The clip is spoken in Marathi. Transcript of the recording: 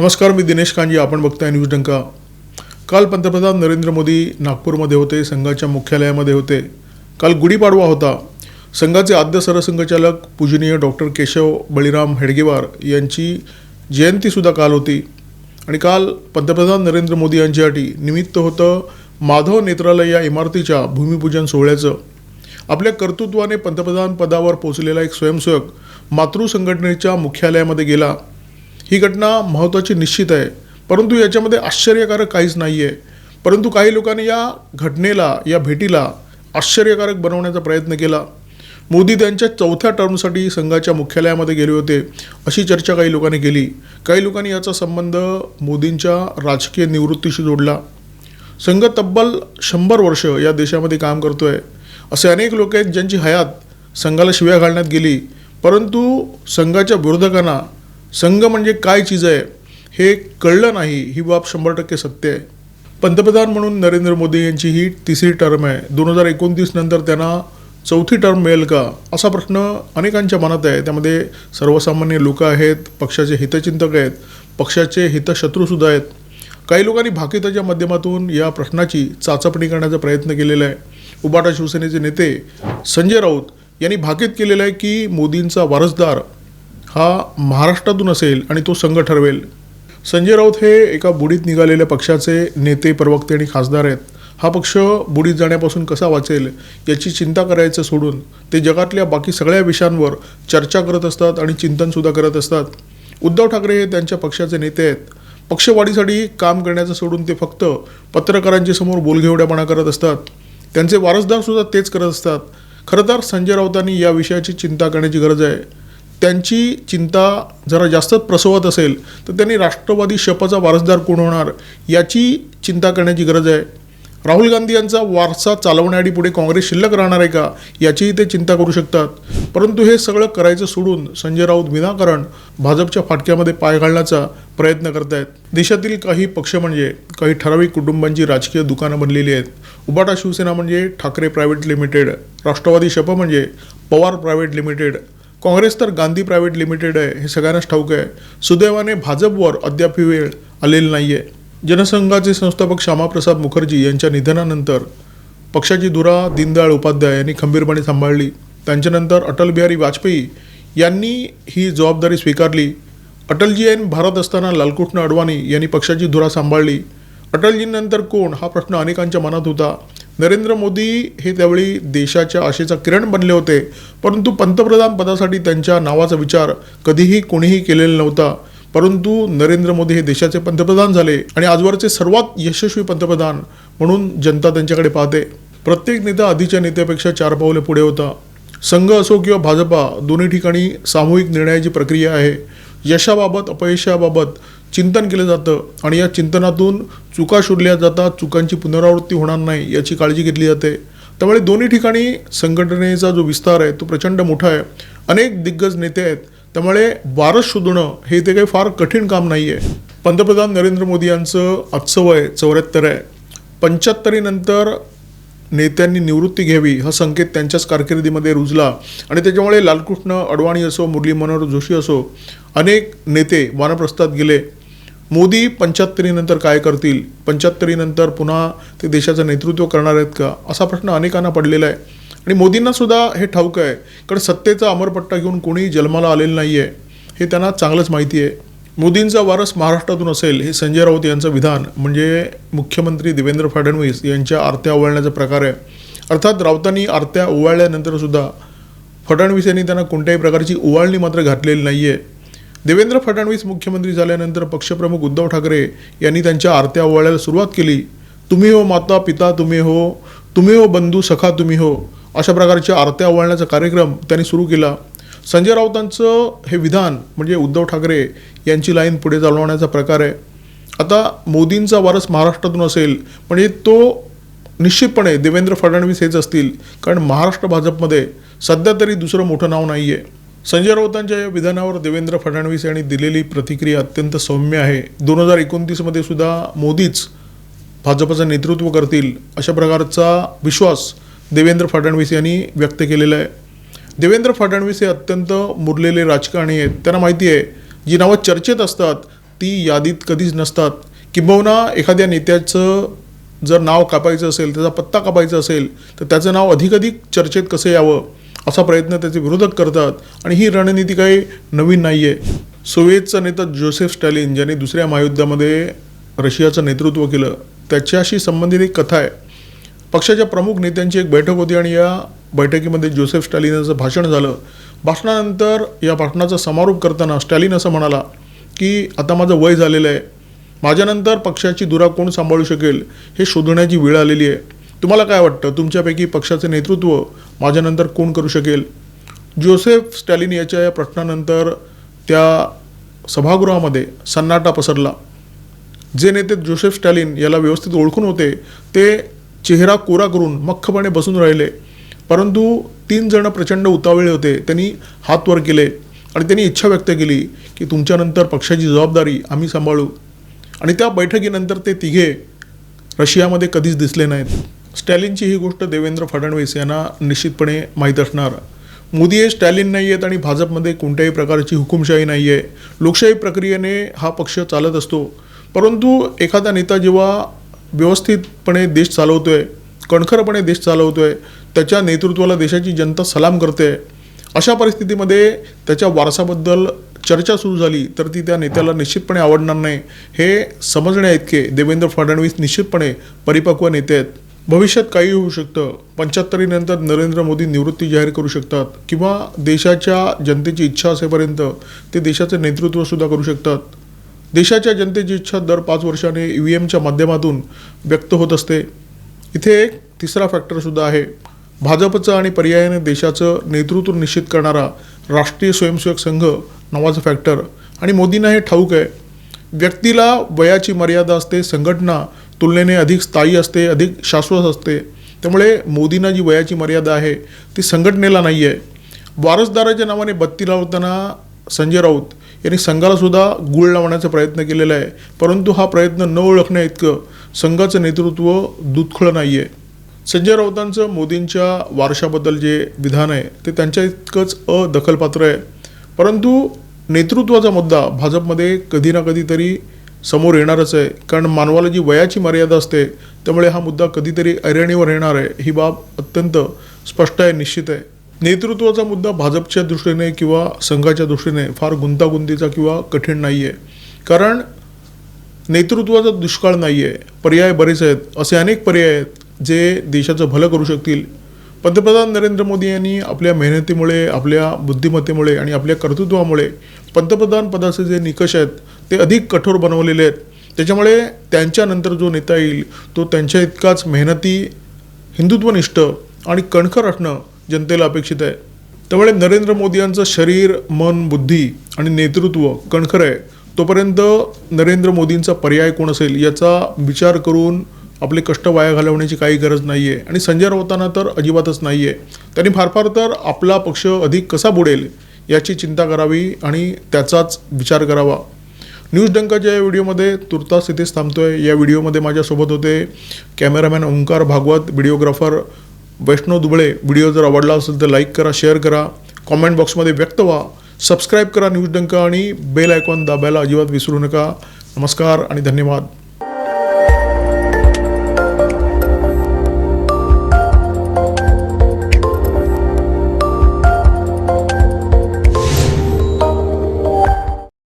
नमस्कार मी दिनेश कांजी आपण बघताय न्यूज डंका. काल पंतप्रधान नरेंद्र मोदी नागपूरमध्ये होते संघाच्या मुख्यालयामध्ये होते. काल गुढीपाडवा होता. संघाचे आद्य सरसंघचालक पूजनीय डॉक्टर केशव बळीराम हेडगेवार यांची जयंतीसुद्धा काल होती. आणि काल पंतप्रधान नरेंद्र मोदी यांच्यासाठी निमित्त होतं माधव नेत्रालय या इमारतीच्या भूमिपूजन सोहळ्याचं. आपल्या कर्तृत्वाने पंतप्रधान पदावर पोचलेला एक स्वयंसेवक मातृ संघटनेच्या मुख्यालयामध्ये गेला. ही घटना महत्त्वाची निश्चित आहे. परंतु याच्यामध्ये आश्चर्यकारक काहीच नाही आहे परंतु काही लोकांनी या घटनेला या भेटीला आश्चर्यकारक बनवण्याचा प्रयत्न केला. मोदी त्यांच्या चौथ्या टर्मसाठी संघाच्या मुख्यालयामध्ये गेले होते अशी चर्चा काही लोकांनी केली. काही लोकांनी याचा संबंध मोदींच्या राजकीय निवृत्तीशी जोडला. संघ तब्बल शंभर वर्ष या देशामध्ये काम करतो आहे असे अनेक लोक आहेत ज्यांची हयात संघाला शिव्या घालण्यात गेली. परंतु संघाच्या विरोधकांना संघ म्हणजे काय चीज आहे हे कळलं नाही ही बाब शंभर टक्के सत्य आहे. पंतप्रधान म्हणून नरेंद्र मोदी यांची ही तिसरी टर्म आहे. दोन हजार एकोणतीस नंतर त्यांना चौथी टर्म मिळेल का असा प्रश्न अनेकांच्या मनात आहे. त्यामध्ये सर्वसामान्य लोक आहेत पक्षाचे हितचिंतक आहेत पक्षाचे हितशत्रूसुद्धा आहेत. काही लोकांनी भाकिताच्या माध्यमातून या प्रश्नाची चाचपणी करण्याचा प्रयत्न केलेला आहे. उबाटा शिवसेनेचे नेते संजय राऊत यांनी भाकीत केलेलं आहे की मोदींचा वारसदार हा महाराष्ट्रातून असेल आणि तो संघ ठरवेल. संजय राऊत हे एका बुडीत निघालेल्या पक्षाचे नेते प्रवक्ते आणि खासदार आहेत. हा पक्ष बुडीत जाण्यापासून कसा वाचेल याची चिंता करायचं सोडून ते जगातल्या बाकी सगळ्या विषयांवर चर्चा करत असतात आणि चिंतनसुद्धा करत असतात. उद्धव ठाकरे हे त्यांच्या पक्षाचे नेते आहेत. पक्षवाढीसाठी काम करण्याचं सोडून ते फक्त पत्रकारांच्या समोर बोलघेवड्यापणा करत असतात. त्यांचे वारसदारसुद्धा तेच करत असतात. खरं तर संजय राऊतांनी या विषयाची चिंता करण्याची गरज आहे. त्यांची चिंता जरा जास्तच प्रसवत असेल तर त्यांनी राष्ट्रवादी शपचा वारसदार कोण होणार याची चिंता करण्याची गरज आहे. राहुल गांधी यांचा वारसा चालवण्याआधी पुढे काँग्रेस शिल्लक राहणार आहे का याचीही ते चिंता करू शकतात. परंतु हे सगळं करायचं सोडून संजय राऊत विनाकारण भाजपच्या फाटक्यामध्ये पाय घालण्याचा प्रयत्न करत आहेत देशातील काही पक्ष म्हणजे काही ठराविक कुटुंबांची राजकीय दुकानं बनलेली आहेत. उबाटा शिवसेना म्हणजे ठाकरे प्रायव्हेट लिमिटेड. राष्ट्रवादी शप म्हणजे पवार प्रायव्हेट लिमिटेड. काँग्रेस तर गांधी प्रायव्हेट लिमिटेड आहे हे सगळ्यांनाच ठाऊक आहे. सुदैवाने भाजपवर अद्याप ही वेळ आलेली नाही आहे जनसंघाचे संस्थापक श्यामाप्रसाद मुखर्जी यांच्या निधनानंतर पक्षाची धुरा दीनदयाळ उपाध्याय यांनी खंबीरपणे सांभाळली. त्यांच्यानंतर अटल बिहारी वाजपेयी यांनी ही जबाबदारी स्वीकारली. अटलजी यांनी भारत असताना लालकृष्ण अडवाणी यांनी पक्षाची धुरा सांभाळली. अटलजींनंतर कोण? हा प्रश्न अनेकांच्या मनात होता. नरेंद्र मोदी हे त्यावेळी देशाच्या आशेचा किरण बनले होते. परंतु पंतप्रधान पदासाठी त्यांच्या नावाचा विचार कधीही कोणीही केलेला नव्हता. परंतु नरेंद्र मोदी हे देशाचे पंतप्रधान झाले आणि आजवरचे सर्वात यशस्वी पंतप्रधान म्हणून जनता त्यांच्याकडे पाहते. प्रत्येक नेता आधीच्या नेत्यापेक्षा चार पावले पुढे होता. संघ असो किंवा भाजपा दोन्ही ठिकाणी सामूहिक निर्णयाची प्रक्रिया आहे. यशाबाबत अपयशाबाबत चिंतन केलं जातं आणि या चिंतनातून चुका शोधल्या जातात चुकांची पुनरावृत्ती होणार नाही याची काळजी घेतली जाते. त्यामुळे दोन्ही ठिकाणी संघटनेचा जो विस्तार आहे तो प्रचंड मोठा आहे. अनेक दिग्गज नेते आहेत. त्यामुळे वारस शोधणं हे ते काही फार कठीण काम नाही आहे पंतप्रधान नरेंद्र मोदी यांचं आजचं वय चौऱ्याहत्तर आहे. पंच्याहत्तरीनंतर नेत्यांनी निवृत्ती घ्यावी हा संकेत त्यांच्याच कारकिर्दीमध्ये रुजला. आणि त्याच्यामुळे लालकृष्ण अडवाणी असो मुरली मनोहर जोशी असो अनेक नेते वानप्रस्थात गेले. मोदी पंच्याहत्तरीनंतर काय करतील? पंच्याहत्तरीनंतर पुन्हा ते देशाचं नेतृत्व करणार आहेत का? असा प्रश्न अनेकांना पडलेला आहे. आणि मोदींना सुद्धा हे ठाऊक आहे. कारण सत्तेचा अमरपट्टा घेऊन कोणी जन्माला आलेलं नाही आहे हे त्यांना चांगलंच माहिती आहे. मोदींचा वारस महाराष्ट्रातून असेल हे संजय राऊत यांचं विधान म्हणजे मुख्यमंत्री देवेंद्र फडणवीस यांच्या आरत्या ओवाळण्याचा प्रकार आहे. अर्थात राऊतांनी आरत्या ओवाळल्यानंतरसुद्धा फडणवीस यांनी त्यांना कोणत्याही प्रकारची ओवाळणी मात्र घातलेली नाही आहे देवेंद्र फडणवीस मुख्यमंत्री झाल्यानंतर पक्षप्रमुख उद्धव ठाकरे यांनी त्यांच्या आरत्या ओवाळायला सुरुवात केली. तुम्ही हो माता पिता तुम्ही हो. तुम्ही हो बंधू सखा तुम्ही हो. अशा प्रकारच्या आरत्या ओवाळण्याचा कार्यक्रम त्यांनी सुरू केला. संजय राऊतांचं हे विधान म्हणजे उद्धव ठाकरे यांची लाईन पुढे चालवण्याचा प्रकार आहे. आता मोदींचा वारस महाराष्ट्रातून असेल म्हणजे तो निश्चितपणे देवेंद्र फडणवीस हेच असतील. कारण महाराष्ट्र भाजपमध्ये सध्या तरी दुसरं मोठं नाव नाही आहे संजय राऊतांच्या या विधानावर देवेंद्र फडणवीस यांनी दिलेली प्रतिक्रिया अत्यंत सौम्य आहे. दोन हजार एकोणतीसमध्ये सुद्धा मोदीच भाजपचं नेतृत्व करतील अशा प्रकारचा विश्वास देवेंद्र फडणवीस यांनी व्यक्त केलेला आहे. देवेंद्र फडणवीस हे अत्यंत मुरलेले राजकारणी आहेत. त्यांना माहिती आहे जी नावं चर्चेत असतात ती यादीत कधीच नसतात. किंबहुना एखाद्या नेत्याचं जर नाव कापायचं असेल त्याचा पत्ता कापायचा असेल तर त्याचं नाव अधिकाधिक चर्चेत कसं यावं? असा प्रयत्न त्याचे विरोधक करतात. आणि ही रणनीती काही नवीन नाही आहे सोव्हिएतचा नेता जोसेफ स्टॅलिन ज्याने दुसऱ्या महायुद्धामध्ये रशियाचं नेतृत्व केलं त्याच्याशी संबंधित एक कथा आहे. पक्षाच्या प्रमुख नेत्यांची एक बैठक होती आणि या बैठकीमध्ये जोसेफ स्टॅलिन यांचं भाषण झालं. भाषणानंतर या भाषणाचा समारोप करताना स्टॅलिन असं म्हणाला की आता माझं वय झालेलं आहे. माझ्यानंतर पक्षाची धुरा कोण सांभाळू शकेल हे शोधण्याची वेळ आलेली आहे. तुम्हाला काय वाटतं? तुमच्यापैकी पक्षाचं नेतृत्व माझ्यानंतर कोण करू शकेल? जोसेफ स्टॅलिन याच्या या प्रश्नानंतर त्या सभागृहामध्ये सन्नाटा पसरला. जे नेते जोसेफ स्टॅलिन याला व्यवस्थित ओळखून होते ते चेहरा कोरा करून मख्खपणे बसून राहिले. परंतु तीन जण प्रचंड उतावळे होते. त्यांनी हात वर केले आणि त्यांनी इच्छा व्यक्त केली की तुमच्यानंतर पक्षाची जबाबदारी आम्ही सांभाळू. आणि त्या बैठकीनंतर ते तिघे रशियामध्ये कधीच दिसले नाहीत. स्टॅलिनची ही गोष्ट देवेंद्र फडणवीस यांना निश्चितपणे माहीत असणार. मोदी हे स्टॅलिन नाही आहेत आणि भाजपमध्ये कोणत्याही प्रकारची हुकुमशाही नाही आहे लोकशाही प्रक्रियेने हा पक्ष चालत असतो. परंतु एखादा नेता जेव्हा व्यवस्थितपणे देश चालवतोय कणखरपणे देश चालवतोय त्याच्या नेतृत्वाला देशाची जनता सलाम करते अशा परिस्थितीमध्ये त्याच्या वारसाबद्दल चर्चा सुरू झाली तर ती त्या नेत्याला निश्चितपणे आवडणार नाही. हे समजण्याइतके देवेंद्र फडणवीस निश्चितपणे परिपक्व नेते आहेत. भविष्यात काही होऊ शकतं. पंच्याहत्तरीनंतर नरेंद्र मोदी निवृत्ती जाहीर करू शकतात किंवा देशाच्या जनतेची इच्छा असेपर्यंत ते देशाचं नेतृत्वसुद्धा करू शकतात. देशाच्या जनतेची इच्छा दर पाच वर्षाने ई व्ही एमच्या माध्यमातून व्यक्त होत असते. इथे एक तिसरा फॅक्टरसुद्धा आहे. भाजपचं आणि पर्यायाने देशाचं नेतृत्व निश्चित करणारा राष्ट्रीय स्वयंसेवक संघ नावाचं फॅक्टर आणि मोदींना हे ठाऊक आहे. व्यक्तीला वयाची मर्यादा असते संघटना तुलनेने अधिक स्थायी असते अधिक शाश्वत असते. त्यामुळे मोदींना जी वयाची मर्यादा आहे ती संघटनेला नाही आहे वारसदाराच्या नावाने बत्ती लावताना संजय राऊत यांनी संघालासुद्धा गुळ लावण्याचा प्रयत्न केलेला आहे. परंतु हा प्रयत्न न ओळखण्या इतकं संघाचं नेतृत्व दुतखळं नाही आहे संजय राऊतांचं मोदींच्या वारशाबद्दल जे विधान आहे ते त्यांच्या इतकंच अदखलपात्र आहे. परंतु नेतृत्वाचा मुद्दा भाजपमध्ये कधी ना कधीतरी समोर येणारच आहे. कारण मानवाला जी वयाची मर्यादा असते त्यामुळे हा मुद्दा कधीतरी ऐरणीवर येणार आहे. ही बाब अत्यंत स्पष्ट आहे निश्चित आहे. नेतृत्वाचा मुद्दा भाजपच्या दृष्टीने किंवा संघाच्या दृष्टीने फार गुंतागुंतीचा किंवा कठीण नाही आहे कारण नेतृत्वाचा दुष्काळ नाही आहे पर्याय बरेच आहेत. असे अनेक पर्याय आहेत जे देशाचं भलं करू शकतील. पंतप्रधान नरेंद्र मोदी यांनी आपल्या मेहनतीमुळे आपल्या बुद्धिमत्तेमुळे आणि आपल्या कर्तृत्वामुळे पंतप्रधान पदाचे जे निकष आहेत ते अधिक कठोर बनवलेले आहेत. त्याच्यामुळे त्यांच्यानंतर जो नेता येईल तो त्यांच्या इतकाच मेहनती हिंदुत्वनिष्ठ आणि कणखर असणं जनतेला अपेक्षित आहे. त्यामुळे नरेंद्र मोदी यांचं शरीर मन बुद्धी आणि नेतृत्व कणखर आहे. तोपर्यंत नरेंद्र मोदींचा पर्याय कोण असेल याचा विचार करून आपले कष्ट वाया घालवण्याची काही गरज नाही आहे आणि संजय राऊतांना तर अजिबातच नाही आहे त्यांनी फार फार तर आपला पक्ष अधिक कसा बुडेल याची चिंता करावी आणि त्याचाच विचार करावा. न्यूज डंकाच्या या व्हिडिओमध्ये तुर्तास इथेच थांबतोय. या व्हिडिओमध्ये माझ्यासोबत होते cameraman Omkar Bhagwat videographer Vaishnav Dubale. Video जर आवडला असेल तर लाईक करा शेअर करा. कॉमेंट बॉक्समध्ये व्यक्त व्हा. सबस्क्राईब करा न्यूज डंका आणि बेल आयकॉन दाबायला अजिबात विसरू नका. नमस्कार आणि धन्यवाद.